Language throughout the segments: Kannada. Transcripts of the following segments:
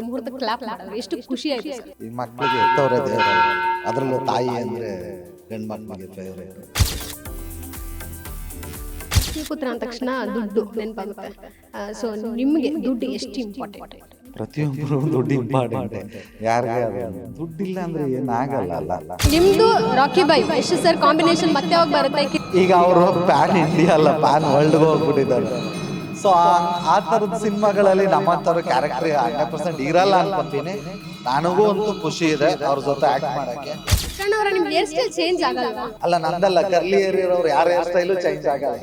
ಮತ್ತೆ ಮುಹೂರ್ತ ಕ್ಲಾಪ್ ಮಾಡಿದ್ರು ಎಷ್ಟು ಖುಷಿ ಆಯ್ತು ಸರ್ ಈ ಮಕ್ಕಳಿಗೆ ಎತ್ತವ್ರೆ ದೇವರು. ಅದರಲ್ಲೂ ತಾಯಿ ಅಂದ್ರೆ ಗಂಡು ಮಕ್ಕಳಿಗೆ ಫೇವ್ರೇಟ್ ಪುತ್ರ ಅಂದ ತಕ್ಷಣ ದುಡ್ಡು ನೆನಪಾಗುತ್ತೆ ಸೊ ನಿಮಗೆ ದುಡ್ಡು ಎಷ್ಟು ಇಂಪಾರ್ಟೆಂಟ್ ಪ್ರತಿಯೊಬ್ಬರು ದುಡ್ಡು ಇಂಪಾರ್ಟೆಂಟ್ ಯಾರಿಗೆ ದುಡ್ಡಿಲ್ಲ ಅಂದ್ರೆ ಏನಾಗಲ್ಲ ಅಲ್ಲ. ಅಲ್ಲ ನಿಮ್ದು ರಾಕಿ ಬಾಯ್ ಎಷ್ಟು ಸರ್ ಕಾಂಬಿನೇಷನ್ ಮತ್ತೆ ಯಾವಾಗ ಬರುತ್ತೆ? ಈಗ ಅವರು ಪ್ಯಾನ್ ಇಂಡಿಯಾ ಅಲ್ಲ ಪ್ಯಾನ್ ವರ್ಲ್ಡ್ಗೆ ಹೋಗ್ಬಿಟ್ಟಿದ್ದಾರೆ. ಸೊ ಆ ಥರದ ಸಿನಿಮಾಗಳಲ್ಲಿ ನಮ್ಮ ಥರ ಕ್ಯಾರೆಕ್ಟರ್ ಹಂಡ್ರೆಡ್ ಪರ್ಸೆಂಟ್ ಇರಲ್ಲ ಅನ್ಕೊಂತೀನಿ. ನನಗೂ ಅಂತೂ ಖುಷಿ ಇದೆ ಅವ್ರ ಜೊತೆ ಆಕ್ಟ್ ಮಾಡಕ್ಕೆ. ನಿಮ್ಗೆ ಹೇರ್ ಸ್ಟೈಲ್ ಚೇಂಜ್ ಆಗಲ್ಲ ಅಲ್ಲ ನಂದಲ್ಲ ಕರ್ಲಿ ಏರಿರೋರು ಯಾರ ಹೇರ್ ಸ್ಟೈಲು ಚೇಂಜ್ ಆಗಲ್ಲ.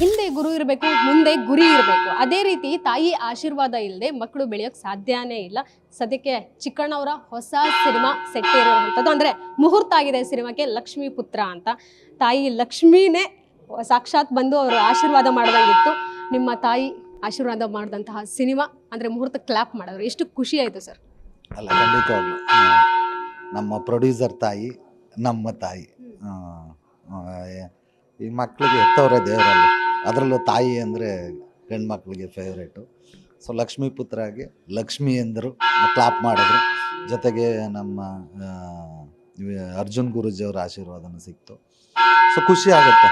ಹಿಂದೆ ಗುರು ಇರಬೇಕು ಮುಂದೆ ಗುರಿ ಇರಬೇಕು. ಅದೇ ರೀತಿ ತಾಯಿ ಆಶೀರ್ವಾದ ಇಲ್ಲದೆ ಮಕ್ಕಳು ಬೆಳೆಯೋಕೆ ಸಾಧ್ಯನೇ ಇಲ್ಲ. ಸದ್ಯಕ್ಕೆ ಚಿಕ್ಕಣ್ಣವರ ಹೊಸ ಸಿನಿಮಾ ಸೆಟ್ ಇರುವಂಥದ್ದು ಅಂದರೆ ಮುಹೂರ್ತ ಆಗಿದೆ ಸಿನಿಮಾಕ್ಕೆ ಲಕ್ಷ್ಮೀ ಪುತ್ರ ಅಂತ. ತಾಯಿ ಲಕ್ಷ್ಮೀನೇ ಸಾಕ್ಷಾತ್ ಬಂದು ಅವರು ಆಶೀರ್ವಾದ ಮಾಡ್ದಂಗಿತ್ತು. ನಿಮ್ಮ ತಾಯಿ ಆಶೀರ್ವಾದ ಮಾಡಿದಂತಹ ಸಿನಿಮಾ ಅಂದರೆ ಮುಹೂರ್ತ ಕ್ಲಾಪ್ ಮಾಡಿದ್ರು. ಎಷ್ಟು ಖುಷಿ ಆಯಿತು ಸರ್. ಅಲ್ಲ ಖಂಡಿತವಾಗ್ಲು. ನಮ್ಮ ಪ್ರೊಡ್ಯೂಸರ್ ತಾಯಿ ನಮ್ಮ ತಾಯಿ. ಈ ಮಕ್ಕಳಿಗೆ ಎತ್ತವರೇ ದೇವರಲ್ಲ. ಅದರಲ್ಲೂ ತಾಯಿ ಅಂದರೆ ಗಂಡು ಮಕ್ಕಳಿಗೆ ಫೇವ್ರೇಟು ಸೊ ಲಕ್ಷ್ಮೀ ಪುತ್ರಾಗಿ ಲಕ್ಷ್ಮಿ ಎಂದರು ಕ್ಲಾಪ್ ಮಾಡಿದ್ರು. ಜೊತೆಗೆ ನಮ್ಮ ಅರ್ಜುನ್ ಗುರೂಜಿಯವರ ಆಶೀರ್ವಾದನೂ ಸಿಕ್ತು. ಸೊ ಖುಷಿ ಆಗುತ್ತೆ.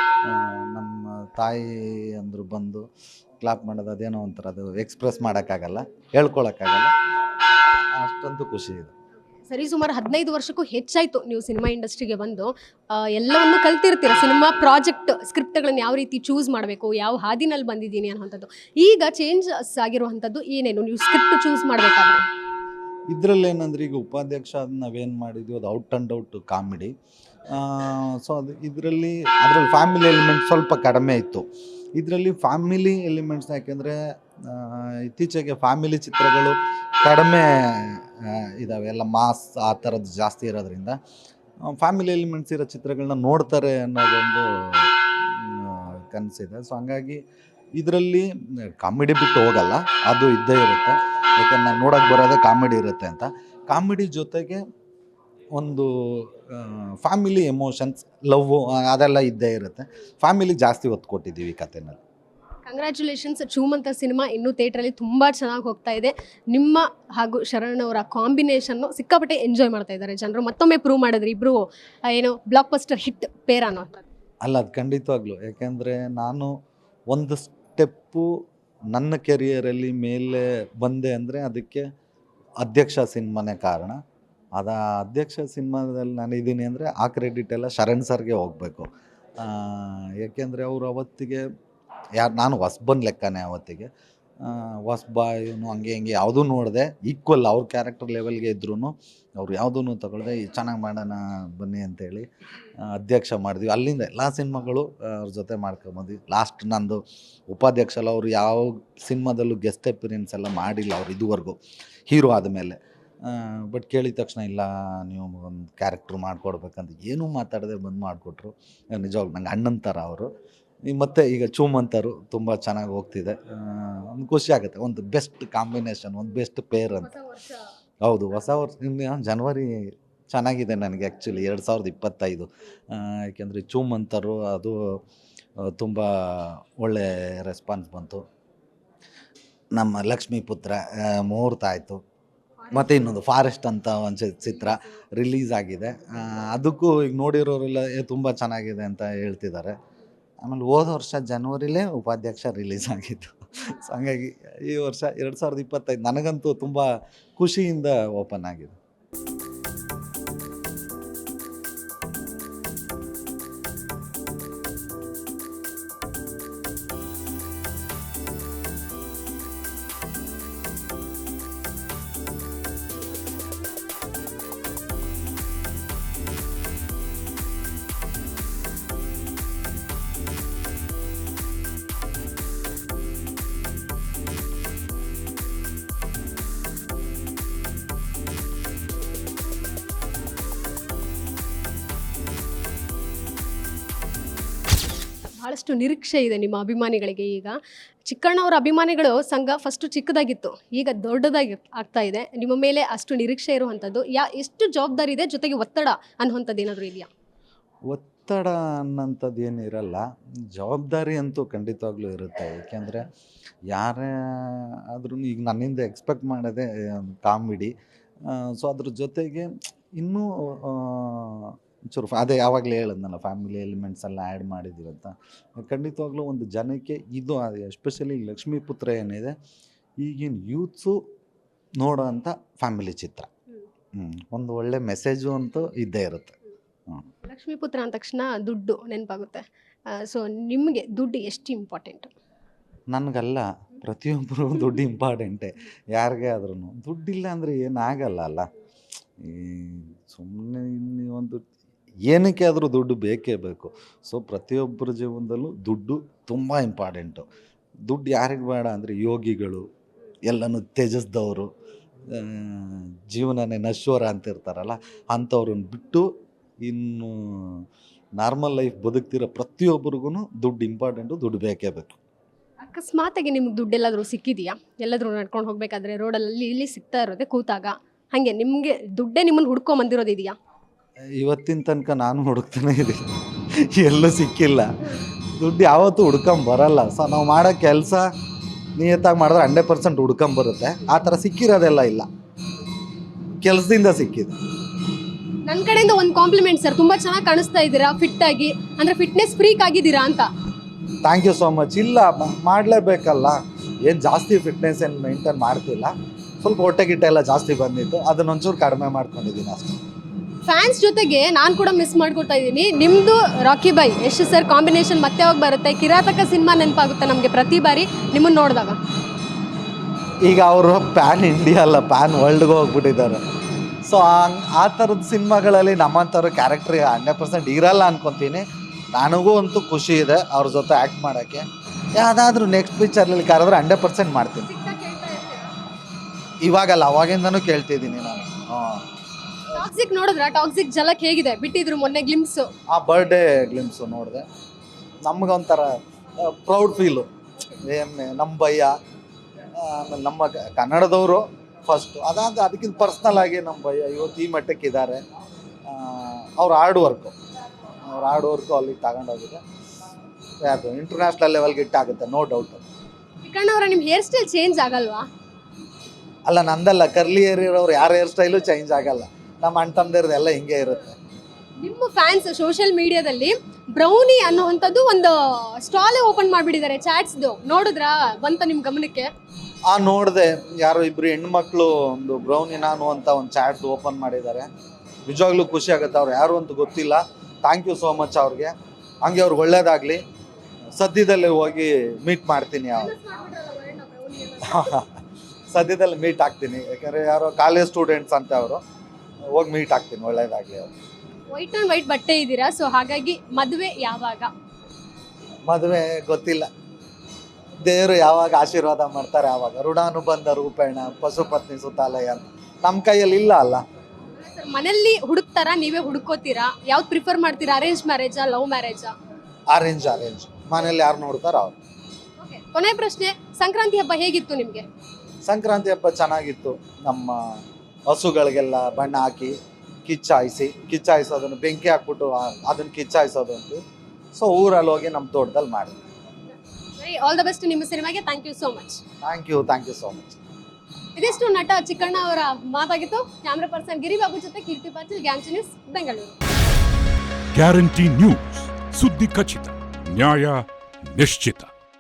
ನಮ್ಮ ತಾಯಿ ಅಂದರು ಬಂದು ಕ್ಲಾಪ್ ಮಾಡೋದು ಅದೇನೋ ಒಂಥರ ಅದು ಎಕ್ಸ್ಪ್ರೆಸ್ ಮಾಡೋಕ್ಕಾಗಲ್ಲ ಹೇಳ್ಕೊಳಕ್ಕಾಗಲ್ಲ. ಅಷ್ಟಂತೂ ಖುಷಿ ಇದೆ. ಸರಿ ಸುಮಾರು ಹದಿನೈದು ವರ್ಷಕ್ಕೂ ಹೆಚ್ಚಾಯಿತು ನೀವು ಸಿನಿಮಾ ಇಂಡಸ್ಟ್ರಿಗೆ ಬಂದು. ಆ, ಎಲ್ಲವನ್ನು ಕಲ್ತಿರ್ತೀರ? ಸಿನಿಮಾ ಪ್ರಾಜೆಕ್ಟ್ ಸ್ಕ್ರಿಪ್ಟ್ಗಳನ್ನು ಯಾವ ರೀತಿ ಚೂಸ್ ಮಾಡಬೇಕು ಯಾವ ಹಾದಿನಲ್ಲಿ ಬಂದಿದ್ದೀನಿ ಅನ್ನೋಂಥದ್ದು ಈಗ ಚೇಂಜಸ್ ಆಗಿರುವಂಥದ್ದು ಏನೇನು? ನೀವು ಸ್ಕ್ರಿಪ್ಟ್ ಚೂಸ್ ಮಾಡಬೇಕಾದ್ರೆ. ಇದರಲ್ಲಿ ಏನಂದ್ರೆ, ಈಗ ಉಪಾಧ್ಯಕ್ಷ ಅದು ನಾವೇನು ಮಾಡಿದ್ವಿ, ಅದು out and out comedy. So ಅದು ಇದರಲ್ಲಿ ಅದರಲ್ಲಿ ಫ್ಯಾಮಿಲಿ ಎಲಿಮೆಂಟ್ ಸ್ವಲ್ಪ ಕಡಿಮೆ ಇತ್ತು. ಇದರಲ್ಲಿ ಫ್ಯಾಮಿಲಿ ಎಲಿಮೆಂಟ್ಸ್ ಯಾಕೆಂದರೆ ಇತ್ತೀಚೆಗೆ ಫ್ಯಾಮಿಲಿ ಚಿತ್ರಗಳು ಕಡಿಮೆ ಇದ್ದಾವೆ ಎಲ್ಲ ಮಾಸ್ ಆ ಥರದ್ದು ಜಾಸ್ತಿ ಇರೋದ್ರಿಂದ ಫ್ಯಾಮಿಲಿ ಎಲಿಮೆಂಟ್ಸ್ ಇರೋ ಚಿತ್ರಗಳನ್ನ ನೋಡ್ತಾರೆ ಅನ್ನೋದೊಂದು ಕನಸಿದೆ. ಸೊ ಹಂಗಾಗಿ ಇದರಲ್ಲಿ ಕಾಮಿಡಿ ಬಿಟ್ಟು ಹೋಗಲ್ಲ ಅದು ಇದ್ದೇ ಇರುತ್ತೆ. ಯಾಕಂದ್ರೆ ನಾನು ನೋಡೋಕೆ ಬರೋದೇ ಕಾಮಿಡಿ ಇರುತ್ತೆ ಅಂತ. ಕಾಮಿಡಿ ಜೊತೆಗೆ ಒಂದು ಫ್ಯಾಮಿಲಿ ಎಮೋಷನ್ಸ್ ಲವ್ ಅದೆಲ್ಲ ಇದ್ದೇ ಇರುತ್ತೆ. ಫ್ಯಾಮಿಲಿ ಜಾಸ್ತಿ ಒತ್ತು ಕೊಟ್ಟಿದ್ದೀವಿ ಈ ಕಥೆನಲ್ಲಿ. ಕಂಗ್ರ್ಯಾಚುಲೇಷನ್ಸ್ ಚೂಮಂತ ಸಿನಿಮಾ ಇನ್ನೂ ಥಿಯೇಟ್ರಲ್ಲಿ ತುಂಬ ಚೆನ್ನಾಗಿ ಹೋಗ್ತಾ ಇದೆ. ನಿಮ್ಮ ಹಾಗೂ ಶರಣ್ ಅವರ ಕಾಂಬಿನೇಷನ್ನು ಸಿಕ್ಕಾಪಟ್ಟೆ ಎಂಜಾಯ್ ಮಾಡ್ತಾ ಇದ್ದಾರೆ ಜನರು. ಮತ್ತೊಮ್ಮೆ ಪ್ರೂವ್ ಮಾಡಿದ್ರೆ ಇಬ್ಬರು ಏನು ಬ್ಲಾಕ್ ಪಸ್ಟರ್ ಹಿಟ್ ಪೇರ್ ಅನ್ನೋ ಅಲ್ಲ ಅದು ಖಂಡಿತವಾಗ್ಲು. ಯಾಕೆಂದರೆ ನಾನು ಒಂದು ಸ್ಟೆಪ್ಪು ನನ್ನ ಕೆರಿಯರಲ್ಲಿ ಮೇಲೆ ಬಂದೆ ಅಂದರೆ ಅದಕ್ಕೆ ಅಧ್ಯಕ್ಷ ಸಿನಿಮಾನೇ ಕಾರಣ. ಅದ ಅಧ್ಯಕ್ಷ ಸಿನಿಮಾದಲ್ಲಿ ನಾನು ಇದ್ದೀನಿ ಅಂದರೆ ಆ ಕ್ರೆಡಿಟ್ ಎಲ್ಲ ಶರಣ್ ಸರ್ಗೆ ಹೋಗಬೇಕು. ಏಕೆಂದರೆ ಅವರು ಅವತ್ತಿಗೆ, ಯಾರು, ನಾನು ಹೊಸ್ಬನ್ ಲೆಕ್ಕನೇ ಅವತ್ತಿಗೆ. ಹೊಸ್ಬ ಇವನು ಹಂಗೆ ಹಿಂಗೆ ಯಾವುದೂ ನೋಡಿದೆ ಈಕ್ವಲ್ ಅವ್ರ ಕ್ಯಾರೆಕ್ಟರ್ ಲೆವೆಲ್ಗೆ ಇದ್ರೂ ಅವ್ರು ಯಾವುದೂ ತಗೊಳ್ದೆ ಚೆನ್ನಾಗಿ ಮಾಡೋಣ, ಬನ್ನಿ ಅಂತೇಳಿ ಅಧ್ಯಕ್ಷ ಮಾಡಿದ್ವಿ. ಅಲ್ಲಿಂದ ಎಲ್ಲ ಸಿನಿಮಾಗಳು ಅವ್ರ ಜೊತೆ ಮಾಡ್ಕೊಂಬಂದ್ವಿ. ಲಾಸ್ಟ್ ನಂದು ಉಪಾಧ್ಯಕ್ಷಲ್ಲ ಅವರು ಯಾವ ಸಿನಿಮಾದಲ್ಲೂ ಗೆಸ್ಟ್ ಅಪಿರಿಯನ್ಸ್ ಎಲ್ಲ ಮಾಡಿಲ್ಲ ಅವ್ರು ಇದುವರೆಗೂ, ಹೀರೋ ಆದಮೇಲೆ. ಬಟ್ ಕೇಳಿದ ತಕ್ಷಣ, ಇಲ್ಲ, ನೀವು ಒಂದು ಕ್ಯಾರೆಕ್ಟ್ರ್ ಮಾಡಿಕೊಡ್ಬೇಕಂತ. ಏನೂ ಮಾತಾಡದೆ ಬಂದು ಮಾಡಿಕೊಟ್ರು. ನಿಜವಾಗ್ಲು ನಂಗೆ ಅಣ್ಣನ ಥರ ಅವರು. ಮತ್ತೆ ಈಗ ಚೂಮಂತರು ತುಂಬ ಚೆನ್ನಾಗಿ ಹೋಗ್ತಿದೆ. ಒಂದು ಖುಷಿ ಆಗುತ್ತೆ. ಒಂದು ಬೆಸ್ಟ್ ಕಾಂಬಿನೇಷನ್ ಒಂದು ಬೆಸ್ಟ್ ಪೇರ್ ಅಂತ. ಹೌದು ಹೊಸ ವರ್ಷ. ಜನ್ವರಿ ಜನವರಿ ಚೆನ್ನಾಗಿದೆ ನನಗೆ ಆ್ಯಕ್ಚುಲಿ ಎರಡು ಸಾವಿರದ ಇಪ್ಪತ್ತೈದು. ಯಾಕೆಂದರೆ ಚೂಮಂತರು ಅದು ತುಂಬ ಒಳ್ಳೆ ರೆಸ್ಪಾನ್ಸ್ ಬಂತು. ನಮ್ಮ ಲಕ್ಷ್ಮೀ ಪುತ್ರ ಮುಹೂರ್ತ ಆಯಿತು. ಮತ್ತು ಇನ್ನೊಂದು ಫಾರೆಸ್ಟ್ ಅಂತ ಒಂದು ಚಿತ್ರ ರಿಲೀಸ್ ಆಗಿದೆ. ಅದಕ್ಕೂ ಈಗ ನೋಡಿರೋರೆಲ್ಲ ತುಂಬ ಚೆನ್ನಾಗಿದೆ ಅಂತ ಹೇಳ್ತಿದ್ದಾರೆ. ಆಮೇಲೆ ಹೋದ ವರ್ಷ ಜನವರಿಲೇ ಉಪಾಧ್ಯಕ್ಷ ರಿಲೀಸ್ ಆಗಿತ್ತು ಸೊ ಹಂಗಾಗಿ ಈ ವರ್ಷ ಎರಡು ಸಾವಿರದ ಇಪ್ಪತ್ತೈದು ನನಗಂತೂ ತುಂಬ ಖುಷಿಯಿಂದ ಓಪನ್ ಆಗಿದೆ ಬಹಳಷ್ಟು ನಿರೀಕ್ಷೆ ಇದೆ ನಿಮ್ಮ ಅಭಿಮಾನಿಗಳಿಗೆ ಈಗ. ಚಿಕ್ಕಣ್ಣವರ ಅಭಿಮಾನಿಗಳು ಸಂಘ ಫಸ್ಟ್ ಚಿಕ್ಕದಾಗಿತ್ತು, ಈಗ ದೊಡ್ಡದಾಗಿ ಆಗ್ತಾ ಇದೆ. ನಿಮ್ಮ ಮೇಲೆ ಅಷ್ಟು ನಿರೀಕ್ಷೆ ಇರುವಂಥದ್ದು ಯಾ, ಎಷ್ಟು ಜವಾಬ್ದಾರಿ ಇದೆ ಜೊತೆಗೆ ಒತ್ತಡ ಅನ್ನುವಂಥದ್ದು ಏನಾದರೂ ಇದೆಯಾ? ಒತ್ತಡ ಅನ್ನೋಂಥದ್ದು ಏನು ಇರಲ್ಲ. ಜವಾಬ್ದಾರಿ ಅಂತೂ ಖಂಡಿತವಾಗ್ಲೂ ಇರುತ್ತೆ. ಏಕೆಂದರೆ ಯಾರೇ ಆದ್ರೂ ಈಗ ನನ್ನಿಂದ ಎಕ್ಸ್ಪೆಕ್ಟ್ ಮಾಡೋದೇ ಕಾಮಿಡಿ ಸೊ ಅದ್ರ ಜೊತೆಗೆ ಇನ್ನೂ ಆ, ಒಂಚೂರು ಅದೇ ಯಾವಾಗಲೇ ಹೇಳಿದ್ನಲ್ಲ ಫ್ಯಾಮಿಲಿ ಎಲಿಮೆಂಟ್ಸ್ ಎಲ್ಲ ಆ್ಯಡ್ ಅಂತ. ಖಂಡಿತವಾಗ್ಲೂ ಒಂದು ಜನಕ್ಕೆ ಇದು ಎಸ್ಪೆಷಲಿ ಲಕ್ಷ್ಮೀಪುತ್ರ ಏನಿದೆ ಈಗಿನ ಯೂತ್ಸು ನೋಡೋ ಅಂಥ ಫ್ಯಾಮಿಲಿ ಚಿತ್ರ ಹ್ಞೂ ಒಂದು ಒಳ್ಳೆ ಮೆಸೇಜು ಅಂತೂ ಇದ್ದೇ ಇರುತ್ತೆ. ಲಕ್ಷ್ಮೀಪುತ್ರ ಅಂದ ತಕ್ಷಣ ದುಡ್ಡು ನೆನಪಾಗುತ್ತೆ. ಸೊ ನಿಮಗೆ ದುಡ್ಡು ಎಷ್ಟು ಇಂಪಾರ್ಟೆಂಟ್ ನನಗಲ್ಲ ಪ್ರತಿಯೊಬ್ಬರು ದುಡ್ಡು ಇಂಪಾರ್ಟೆಂಟೇ ಯಾರಿಗೆ ಆದ್ರೂ ದುಡ್ಡಿಲ್ಲ ಅಂದರೆ ಏನಾಗಲ್ಲ ಅಲ್ಲ. ಈ ಸುಮ್ಮನೆ ಒಂದು ಏನಕ್ಕೆ ಆದರೂ ದುಡ್ಡು ಬೇಕೇ ಬೇಕು. ಸೊ ಪ್ರತಿಯೊಬ್ಬರ ಜೀವನದಲ್ಲೂ ದುಡ್ಡು ತುಂಬ ಇಂಪಾರ್ಟೆಂಟು ದುಡ್ಡು ಯಾರಿಗೆ ಬೇಡ ಅಂದರೆ ಯೋಗಿಗಳು ಎಲ್ಲನೂ ತ್ಯಜಿಸ್ದವರು ಆ, ಜೀವನನೇ ನಶ್ವರ ಅಂತಿರ್ತಾರಲ್ಲ ಅಂಥವ್ರನ್ನ ಬಿಟ್ಟು ಇನ್ನು ನಾರ್ಮಲ್ ಲೈಫ್ ಬದುಕ್ತಿರೋ ಪ್ರತಿಯೊಬ್ಬರಿಗೂ ದುಡ್ಡು ಇಂಪಾರ್ಟೆಂಟು ದುಡ್ಡು ಬೇಕೇ ಬೇಕು. ಅಕಸ್ಮಾತಾಗಿ ನಿಮ್ಗೆ ದುಡ್ಡೆಲ್ಲಾದರೂ ಸಿಕ್ಕಿದೆಯಾ? ಎಲ್ಲಾದರೂ ನಡ್ಕೊಂಡು ಹೋಗಬೇಕಾದ್ರೆ ರೋಡಲ್ಲಿ ಇಲ್ಲಿ ಸಿಗ್ತಾ ಇರೋದೆ ಕೂತಾಗ. ಹಾಗೆ ನಿಮಗೆ ದುಡ್ಡೇ ನಿಮ್ಮನ್ನು ಹುಡ್ಕೊಂಡ್ ಬಂದಿರೋದಿದೆಯಾ ಇವತ್ತಿನ ತನಕ ನಾನು ಹುಡುಕ್ತಾನೆ ಇದ್ದೀನಿ ಎಲ್ಲೂ ಸಿಕ್ಕಿಲ್ಲ. ದುಡ್ಡು ಯಾವತ್ತೂ ಹುಡ್ಕೊಂಬರಲ್ಲ ಸೊ ನಾವು ಮಾಡೋ ಕೆಲಸ ನಿಯತ್ತಾಗಿ ಮಾಡಿದ್ರೆ ಹಂಡ್ರೆಡ್ ಪರ್ಸೆಂಟ್ ಹುಡ್ಕೊಂಬರುತ್ತೆ ಆ ಥರ ಸಿಕ್ಕಿರೋದೆಲ್ಲ ಇಲ್ಲ. ಕೆಲಸದಿಂದ ಸಿಕ್ಕಿದೆ. ನನ್ನ ಕಡೆಯಿಂದ ಒಂದು ಕಾಂಪ್ಲಿಮೆಂಟ್ ಸರ್. ತುಂಬಾ ಚೆನ್ನಾಗಿ ಕಾಣಿಸ್ತಾ ಇದ್ದೀರಾ? ಫಿಟ್ ಆಗಿ ಅಂದ್ರೆ ಫಿಟ್ನೆಸ್ ಫ್ರೀಕ್ ಆಗಿದ್ದೀರಾ ಅಂತ. ಥ್ಯಾಂಕ್ ಯು ಸೋ ಮಚ್ ಇಲ್ಲ ಮ- ಮಾಡಲೇಬೇಕಲ್ಲ. ಏನು ಜಾಸ್ತಿ ಫಿಟ್ನೆಸ್ ಏನು ಮೇಂಟೈನ್ ಮಾಡ್ತಿಲ್ಲ. ಸ್ವಲ್ಪ ಹೊಟ್ಟೆ ಗಿಟ್ಟೆ ಎಲ್ಲ ಜಾಸ್ತಿ ಬಂದಿತ್ತು. ಅದನ್ನ ಒಂಚೂರು ಕಡಿಮೆ ಮಾಡ್ಕೊಂಡಿದ್ದೀನಿ ಅಷ್ಟೇ. ಫ್ಯಾನ್ಸ್ ಜೊತೆಗೆ ನಾನು ಕೂಡ ಮಿಸ್ ಮಾಡ್ಕೊಳ್ತಾ ಇದ್ದೀನಿ. ನಿಮ್ಮದು Rocky by Yash sir combination ಮತ್ತೆ ಯಾವಾಗ ಬರುತ್ತೆ? ಕಿರಾತಕ ಸಿನಿಮಾ ನೆನಪಾಗುತ್ತೆ ನಮಗೆ ಪ್ರತಿ ಬಾರಿ. ನಿಮ್ಮನ್ನ ನೋಡಿದಾಗ. ಈಗ ಅವರು ಪ್ಯಾನ್ ಇಂಡಿಯಾ ಅಲ್ಲ ಪ್ಯಾನ್ ವರ್ಲ್ಡ್ಗೆ ಹೋಗ್ಬಿಟ್ಟಿದ್ದಾರೆ. ಸೊ ಆ ಥರದ ಸಿನಿಮಾಗಳಲ್ಲಿ ನಮ್ಮಂಥವ್ರ ಕ್ಯಾರೆಕ್ಟರ್ ಹಂಡ್ರೆಡ್ ಪರ್ಸೆಂಟ್ ಇರಲ್ಲ ಅನ್ಕೊತೀನಿ. ನನಗೂ ಅಂತೂ ಖುಷಿ ಇದೆ ಅವ್ರ ಜೊತೆ ಆ್ಯಕ್ಟ್ ಮಾಡೋಕ್ಕೆ. ಯಾವುದಾದ್ರೂ ನೆಕ್ಸ್ಟ್ ಪಿಕ್ಚರ್ಲಿ ಕರೆದ್ರೆ ಹಂಡ್ರೆಡ್ ಪರ್ಸೆಂಟ್ ಮಾಡ್ತೀನಿ. ಇವಾಗಲ್ಲ ಅವಾಗಿಂದನೂ ಕೇಳ್ತಿದ್ದೀನಿ ನಾನು. ಹಾಂ. ಟಾಕ್ಸಿಕ್ ನೋಡಿದ್ರೆ? ಟಾಕ್ಸಿಕ್ ಜಲಕ್ಕೆ ಹೇಗಿದೆ? ಬಿಟ್ಟಿದ್ರು ಮೊನ್ನೆ ಗ್ಲಿಮ್ಸ್ ಆ ಬರ್ಡೇ ಗ್ಲಿಮ್ಸ್ ನೋಡಿದೆ. ನಮಗೊಂಥರ ಪ್ರೌಡ್ ಫೀಲು ನಮ್ಮ ಭಯ. ಆಮೇಲೆ ನಮ್ಮ ಕನ್ನಡದವರು ಫಸ್ಟು ಅದಾದ ಅದಕ್ಕಿಂತ ಪರ್ಸ್ನಲ್ ಆಗಿ ನಮ್ಮ ಭಯ. ಇವತ್ತು ಈ ಮಟ್ಟಕ್ಕೆ ಇದ್ದಾರೆ ಅವ್ರ ಹಾರ್ಡ್ ವರ್ಕು ಅವ್ರ ಹಾರ್ಡ್ ವರ್ಕು ಅಲ್ಲಿಗೆ ತಗೊಂಡೋಗಿದೆ. ಯಾಕೆ ಇಂಟರ್ನ್ಯಾಷನಲ್ ಲೆವೆಲ್ಗೆ ಇಟ್ಟಾಗುತ್ತೆ ನೋ ಡೌಟ್ ಅವರ ನಿಮ್ಮ ಹೇರ್ ಸ್ಟೈಲ್ ಚೇಂಜ್ ಆಗಲ್ವಾ? ಅಲ್ಲ ನಂದಲ್ಲ ಕರ್ಲಿ ಏರ್ ಇರೋರು ಯಾರ ಹೇರ್ ಸ್ಟೈಲು ಚೇಂಜ್ ಆಗಲ್ಲ. ನಮ್ಮ ಅಣ್ಣ ಎಲ್ಲ ಹಿಂಗೆ ಇರುತ್ತೆ. ನಿಮ್ಮ ಫ್ಯಾನ್ಸ್ ಸೋಷಿಯಲ್ ಮೀಡಿಯಾದಲ್ಲಿ ಬ್ರೌನಿ ಅನ್ನುವಂಥದ್ದು ಒಂದು ಸ್ಟಾಲ್ ಓಪನ್ ಮಾಡಿಬಿಟ್ಟಿದ್ದಾರೆ ಚಾಟ್ಸ್ದು ನೋಡಿದ್ರಾ? ಬಂತ ನಿಮ್ಮ ಗಮನಕ್ಕೆ? ಆ ನೋಡಿದೆ. ಯಾರೋ ಇಬ್ರು ಹೆಣ್ಮಕ್ಳು ಒಂದು ಬ್ರೌನಿ ನಾನು ಅಂತ ಒಂದು ಚಾಟ್ಸ್ ಓಪನ್ ಮಾಡಿದ್ದಾರೆ. ನಿಜವಾಗ್ಲೂ ಖುಷಿ ಆಗುತ್ತೆ ಅವ್ರು ಯಾರು ಅಂತ ಗೊತ್ತಿಲ್ಲ. ಥ್ಯಾಂಕ್ ಯು ಸೋ ಮಚ್ ಅವ್ರಿಗೆ. ಹಂಗೆ ಅವ್ರಿಗೆ ಒಳ್ಳೇದಾಗಲಿ. ಸದ್ಯದಲ್ಲೇ ಹೋಗಿ ಮೀಟ್ ಮಾಡ್ತೀನಿ ಅವ್ರು. ಸದ್ಯದಲ್ಲಿ ಮೀಟ್ ಆಗ್ತೀನಿ. ಯಾಕಂದರೆ ಯಾರೋ ಕಾಲೇಜ್ ಸ್ಟೂಡೆಂಟ್ಸ್ ಅಂತ ಅವರು. ಹೋಗಿ ಮೀಟ್ ಆಗ್ತೀನಿ ಒಳ್ಳೇದಾಗಲಿ ಅವ್ರು ವೈಟ್ ಆ್ಯಂಡ್ ವೈಟ್ ಬಟ್ಟೆ ಇದ್ದೀರಾ? ಸೊ ಹಾಗಾಗಿ ಮದುವೆ ಯಾವಾಗ? ಮದುವೆ ಗೊತ್ತಿಲ್ಲ. ದೇವರು ಯಾವಾಗ ಆಶೀರ್ವಾದ ಮಾಡ್ತಾರೆ ಆವಾಗ. ಋಣಾನುಬಂಧ ರೂಪೇಣ ಪಶುಪತ್ನಿ ಸುತಾಲಯ ಅಂತ. ನಮ್ಮ ಕೈಯಲ್ಲಿ ಇಲ್ಲ ಅಲ್ಲ. ಮನೆಯಲ್ಲಿ ಹುಡುಕ್ತಾರ? ನೀವೇ ಹುಡುಕೋತೀರಾ? ಯಾವ್ದು ಪ್ರಿಫರ್ ಮಾಡ್ತೀರಾ? ಅರೇಂಜ್ ಮ್ಯಾರೇಜಾ ಲವ್ ಮ್ಯಾರೇಜಾ ಅರೇಂಜ್ ಅರೇಂಜ್ ಮನೇಲಿ ಯಾರು ನೋಡ್ತಾರ ಅವ್ರು. ಕೊನೆ ಪ್ರಶ್ನೆ ಸಂಕ್ರಾಂತಿ ಹಬ್ಬ ಹೇಗಿತ್ತು ನಿಮಗೆ? ಸಂಕ್ರಾಂತಿ ಹಬ್ಬ ಚೆನ್ನಾಗಿತ್ತು. ನಮ್ಮ ಹಸುಗಳಿಗೆಲ್ಲ ಬಣ್ಣ ಹಾಕಿ ಕಿಚ್ಚಾಯಿಸಿ ಕಿಚ್ಚಾಯಿಸೋದನ್ನು ಬೆಂಕಿ ಹಾಕ್ಬಿಟ್ಟು ಅದನ್ನು ಕಿಚ್ಚಾಯಿಸೋದು ಅಂತ. ಸೊ ಊರಲ್ಲಿ ಹೋಗಿ ನಮ್ಮ ತೋಟದಲ್ಲಿ ಮಾಡಿದ್ವಿ. ಆಲ್ ದ ಬೆಸ್ಟ್ ನಿಮ್ಮ ಸಿನಿಮಾಗೆ. Thank you so much thank you thank you so much ಇದಿಷ್ಟು ನಟ ಚಿಕ್ಕಣ್ಣ ಅವರ ಮಾತಾಗಿತ್ತು. ಕ್ಯಾಮ್ರಾ ಪರ್ಸನ್ ಗಿರಿಬಾಬು ಜೊತೆ ಕೀರ್ತಿ ಪಾಟೀಲ್ ಗ್ಯಾಂಚಿ ನ್ಯೂಸ್ ಬೆಂಗಳೂರು ಗ್ಯಾರಂಟಿ ನ್ಯೂಸ್ ಸುದ್ದಿ ಖಚಿತ ನ್ಯಾಯ ನಿಶ್ಚಿತ.